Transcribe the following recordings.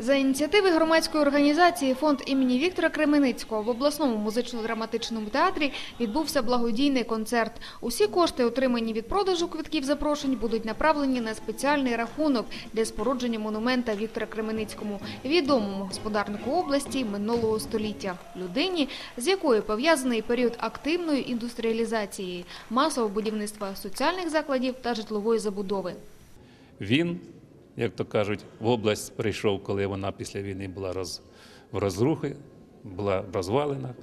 За ініціативи громадської організації фонд імені Віктора Кременицького в обласному музично-драматичному театрі відбувся благодійний концерт. Усі кошти, отримані від продажу квитків запрошень, будуть направлені на спеціальний рахунок для спорудження монумента Віктора Кременицькому, відомому господарнику області минулого століття, людині, з якою пов'язаний період активної індустріалізації, масового будівництва соціальних закладів та житлової забудови. Він, як то кажуть, в область прийшов, коли вона після війни була роз, в розрухи, була розвалена,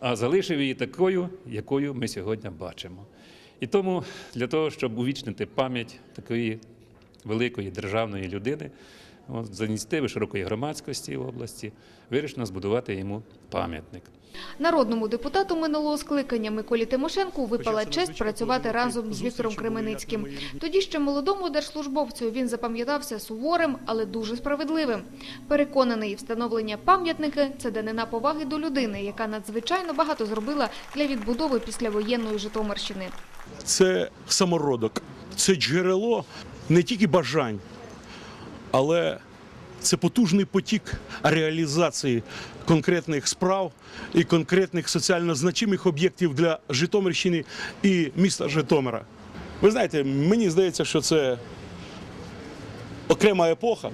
а залишив її такою, якою ми сьогодні бачимо. І тому для того, щоб увічнити пам'ять такої великої державної людини, от, за ініціативи широкої громадськості в області, вирішено збудувати йому пам'ятник. Народному депутату минулого скликання Миколі Тимошенку випала честь працювати разом з Віктором Кременицьким. Тоді ще молодому держслужбовцю він запам'ятався суворим, але дуже справедливим. Переконаний, встановлення пам'ятника – це данина поваги до людини, яка надзвичайно багато зробила для відбудови післявоєнної Житомирщини. це самородок, це джерело не тільки бажань, але це потужний потік реалізації конкретних справ і конкретних соціально значимих об'єктів для Житомирщини і міста Житомира. Ви знаєте, мені здається, що це окрема епоха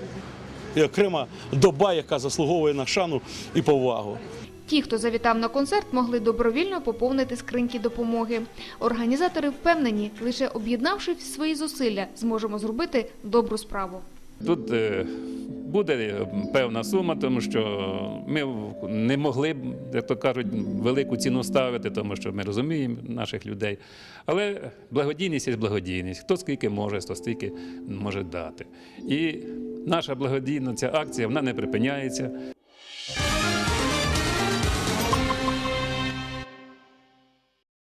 і окрема доба, яка заслуговує на шану і повагу. Ті, хто завітав на концерт, могли добровільно поповнити скриньки допомоги. Організатори впевнені, лише об'єднавши свої зусилля, зможемо зробити добру справу. Тут е, буде е, певна сума, тому що ми не могли як то кажуть, велику ціну ставити, тому що ми розуміємо наших людей. Але благодійність є благодійність. Хто скільки може, хто стільки може дати. І наша благодійна ця акція вона не припиняється.